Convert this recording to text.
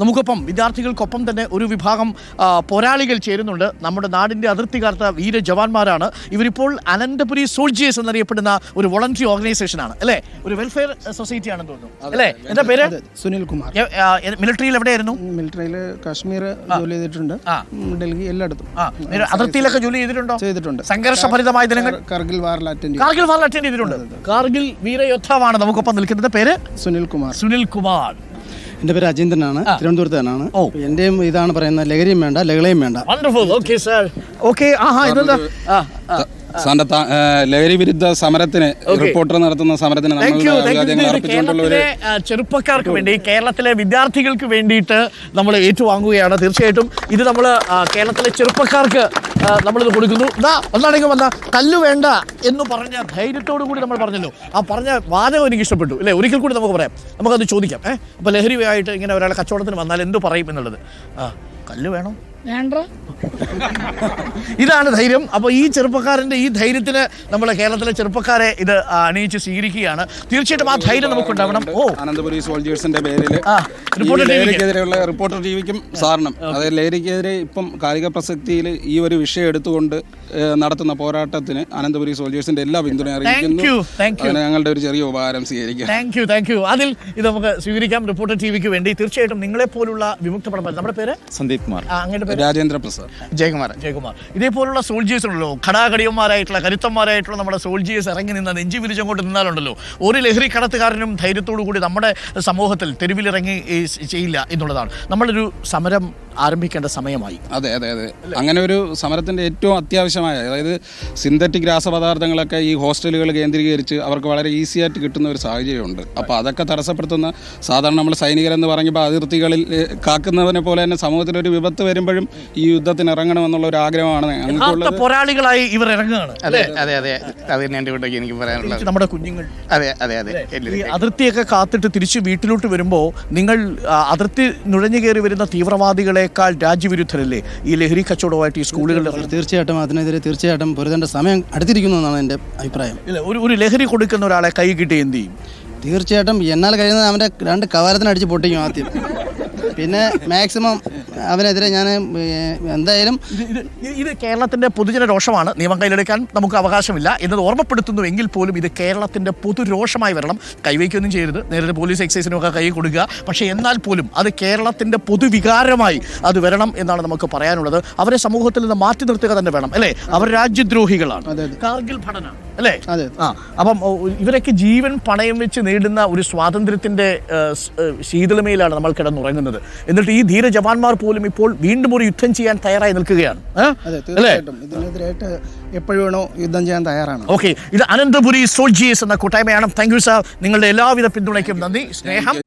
നമുക്കൊപ്പം വിദ്യാർത്ഥികൾക്കൊപ്പം തന്നെ ഒരു വിഭാഗം പോരാളികൾ ചേരുന്നുണ്ട്. നമ്മുടെ നാടിന്റെ അതിർത്തി കാർത്ത വീര ജവാന്മാരാണ്. ഇവരിപ്പോൾ അനന്തപുരി സോൾജിയേഴ്സ് എന്നറിയപ്പെടുന്ന ഒരു വോളണ്ടറി ഓർഗനൈസേഷനാണ്. അല്ലേ? ഒരു വെൽഫെയർ സൊസൈറ്റി ആണെന്ന് തോന്നുന്നു. അല്ലേ? എന്താ പേര്? സുനിൽ കുമാർ. മിലിറ്ററിയിൽ എവിടെയായിരുന്നു? മിലിറ്ററിയിൽ കാശ്മീർ ജോലി ചെയ്തിട്ടുണ്ട്. ഡൽഹി എല്ലായിടത്തും. അതിർത്തിയിലൊക്കെ ജോലി ചെയ്തിട്ടുണ്ടോ? ചെയ്തിട്ടുണ്ട്. സംഘർഷഭരിതമായ ദിനങ്ങൾ? കാർഗിൽ കർഗിൽ വാറിൽ അറ്റൻഡ് കാർഗിൽ വാറിൽ അറ്റൻഡ് ചെയ്തിട്ടുണ്ട്. കാർഗിൽ വീരയോദ്ധാവാണ് നമുക്കൊപ്പം നിൽക്കുന്നത്. പേര്? സുനിൽ കുമാർ. സുനിൽ കുമാർ. എന്റെ പേര് അജീന്ദ്രനാണ്. തിരുവനന്തപുരത്ത് തന്നെയാണ്. ഓ. എന്റെയും ഇതാണ് പറയുന്നത്. ലഹരിയും വേണ്ട ലഹളയും വേണ്ട. വണ്ടർഫുൾ ഓക്കെ സർ ഓക്കെ ആഹാ ഇതെന്താ? ആ ആ. സാറിന്റെ ലഹരി വിരുദ്ധ സമരത്തിന് റിപ്പോർട്ടർ നടത്തുന്ന സമരത്തിന് കേരളത്തിലെ ചെറുപ്പക്കാർക്ക് വേണ്ടി കേരളത്തിലെ വിദ്യാർത്ഥികൾക്ക് വേണ്ടിയിട്ട് നമ്മൾ ഏറ്റുവാങ്ങുകയാണ്. തീർച്ചയായിട്ടും ഇത് നമ്മൾ കേരളത്തിലെ ചെറുപ്പക്കാർക്ക് നമ്മളിത് കൊടുക്കുന്നു. ഇതാ ഒന്നാണെങ്കിൽ വന്ന കല്ല് വേണ്ട എന്ന് പറഞ്ഞ ധൈര്യത്തോടു കൂടി നമ്മൾ പറഞ്ഞല്ലോ. ആ പറഞ്ഞ വാചകം എനിക്ക് ഇഷ്ടപ്പെട്ടു. അല്ലേ? ഒരിക്കൽ കൂടി നമുക്ക് പറയാം. നമുക്കത് ചോദിക്കാം. ഏഹ് അപ്പോൾ ലഹരിയായിട്ട് ഇങ്ങനെ ഒരാളെ കച്ചവടത്തിന് വന്നാൽ എന്ത് പറയും എന്നുള്ളത്? ആ കല്ല് വേണോ. ഇതാണ് ധൈര്യം. അപ്പോൾ ഈ ചെറുപ്പക്കാരന്റെ ഈ ധൈര്യത്തിന് നമ്മൾ കേരളത്തിലെ ചെറുപ്പക്കാരെ ഇത് അണിയിച്ച് സ്വീകരിക്കുകയാണ്. തീർച്ചയായിട്ടും ആ ധൈര്യം നമുക്ക് ഉണ്ടാവണം ഓ. അനന്തപുരി സോൾജേഴ്സിന്റെ പേരിൽ ആ, റിപ്പോർട്ടർ ടിവിക്ക്. സാറിനും. അതായത് ലഹരിക്കെതിരെ ഇപ്പം കാലിക പ്രസക്തിയിൽ ഈ ഒരു വിഷയം എടുത്തുകൊണ്ട് നടത്തുന്ന പോരാട്ടത്തിന് അനന്തപുരി സോൾജേഴ്സിന്റെ എല്ലാ പിന്തുണ അറിയിക്കുന്നു. thank you. അതിന് ഞങ്ങളുടെ ഒരു ചെറിയ ഉപകാരം സ്വീകരിക്കുക താങ്ക് യു താങ്ക് യു അതിൽ ഇത് നമുക്ക് സ്വീകരിക്കാം റിപ്പോർട്ടർ ടി വിക്ക് വേണ്ടി. തീർച്ചയായിട്ടും നിങ്ങളെ പോലുള്ള വിമുക്ത പടം നമ്മുടെ പേര്? സന്ദീപ് കുമാർ. അങ്ങനെ പേര്? രാജേന്ദ്ര പ്രസാദ്. ജയകുമാർ. ജയകുമാർ. ഇതേപോലുള്ള സോൾജേഴ്സ് ഉണ്ടല്ലോ ഘടാഘടിയന്മാരായിട്ടുള്ള കരുത്തന്മാരായിട്ടുള്ള നമ്മുടെ സോൾജേഴ്സ് ഇറങ്ങി നിന്ന നെഞ്ചി വിരിച്ചങ്ങോട്ട് നിന്നാലുണ്ടല്ലോ. ഒരു ലഹരി കടത്തുകാരനും ധൈര്യത്തോടു കൂടി നമ്മുടെ സമൂഹത്തിൽ തെരുവിലിറങ്ങി ചെയ്യില്ല എന്നുള്ളതാണ്. നമ്മളൊരു സമരം ആരംഭിക്കേണ്ട സമയമായി. അതെ അതെ അതെ. അങ്ങനെ ഒരു സമരത്തിന്റെ ഏറ്റവും അത്യാവശ്യമായ അതായത് സിന്തറ്റിക് രാസപദാർത്ഥങ്ങളൊക്കെ ഈ ഹോസ്റ്റലുകൾ കേന്ദ്രീകരിച്ച് അവർക്ക് വളരെ ഈസി ആയിട്ട് കിട്ടുന്ന ഒരു സാഹചര്യമുണ്ട്. അപ്പോൾ അതൊക്കെ തടസ്സപ്പെടുത്തുന്ന സാധാരണ നമ്മൾ സൈനികരെന്ന് പറയുമ്പോൾ അതിർത്തികളിൽ കാക്കുന്നവനെ പോലെ തന്നെ സമൂഹത്തിലൊരു വിപത്ത് വരുമ്പോഴും ഈ യുദ്ധത്തിന് ഇറങ്ങണമെന്നുള്ള ഒരു ആഗ്രഹമാണ് പോരാളികളായി ഇവർ ഇറങ്ങുകയാണ്. അതെ അതെ അതെ. അത് തന്നെയാണ് ഇവിടെ എനിക്ക് പറയാനുള്ളത്. നമ്മുടെ കുഞ്ഞുങ്ങൾ. അതെ അതെ അതെ. ഈ അതിർത്തിയൊക്കെ കാത്തിട്ട് തിരിച്ച് വീട്ടിലോട്ട് വരുമ്പോൾ നിങ്ങൾ അതിർത്തി നുഴഞ്ഞു കയറി വരുന്ന തീവ്രവാദികളെക്കാൾ രാജ്യവിരുദ്ധരല്ലേ ഈ ലഹരി കച്ചവടമായിട്ട് ഈ സ്കൂളുകളിൽ തീർച്ചയായിട്ടും തീർച്ചയായിട്ടും അതിനെതിരെ തീർച്ചയായിട്ടും പൊരുതേണ്ട സമയം അടുത്തിരിക്കുന്നു എന്നാണ് എന്റെ അഭിപ്രായം. ഇല്ല ഒരു ഒരു ലഹരി കൊടുക്കുന്ന ഒരാളെ കൈ കിട്ടി എന്ത് ചെയ്യും? തീർച്ചയായിട്ടും എന്നാൽ കഴിയുന്നത് അവന്റെ രണ്ട് കവാരത്തിന് അടിച്ച് പൊട്ടിക്കും ആദ്യം. പിന്നെ മാക്സിമം അവനെതിരെ ഞാൻ എന്തായാലും ഇത് കേരളത്തിന്റെ പൊതുജന രോഷമാണ്. നിയമം കയ്യിലെടുക്കാൻ നമുക്ക് അവകാശമില്ല. എന്നത് ഓർമ്മപ്പെടുത്തുന്നു എങ്കിൽ പോലും ഇത് കേരളത്തിന്റെ പൊതുരോഷമായി വരണം. കൈവയ്ക്കൊന്നും ചെയ്യരുത്. നേരത്തെ പോലീസ് എക്സൈസിനൊക്കെ കൈ കൊടുക്കുക. പക്ഷേ എന്നാൽ പോലും അത് കേരളത്തിന്റെ പൊതുവികാരമായി അത് വരണം എന്നാണ് നമുക്ക് പറയാനുള്ളത്. അവരെ സമൂഹത്തിൽ നിന്ന് മാറ്റി നിർത്തുക തന്നെ വേണം അല്ലേ? അവർ രാജ്യദ്രോഹികളാണ്. കാർഗിൽ പഠന. അല്ലേ. ആ അപ്പം ഇവരൊക്കെ ജീവൻ പണയം വെച്ച് നേടുന്ന ഒരു സ്വാതന്ത്ര്യത്തിന്റെ ശീതളമയിലാണ് നമ്മൾ കിടന്നുറങ്ങുന്നത്. എന്നിട്ട് ഈ ധീര ജവാന്മാർ പോലും ഇപ്പോൾ വീണ്ടും ഒരു യുദ്ധം ചെയ്യാൻ തയ്യാറായി നിൽക്കുകയാണ്. ഇതിനെതിരായിട്ട് എപ്പോഴും യുദ്ധം ചെയ്യാൻ തയ്യാറാണ്. ഓക്കെ. ഇത് അനന്തപുരി സോൾജിയേഴ്സ് എന്ന കൂട്ടായ്മയാണ്. താങ്ക് യു സാർ നിങ്ങളുടെ എല്ലാവിധ പിന്തുണയ്ക്കും. നന്ദി. സ്നേഹം.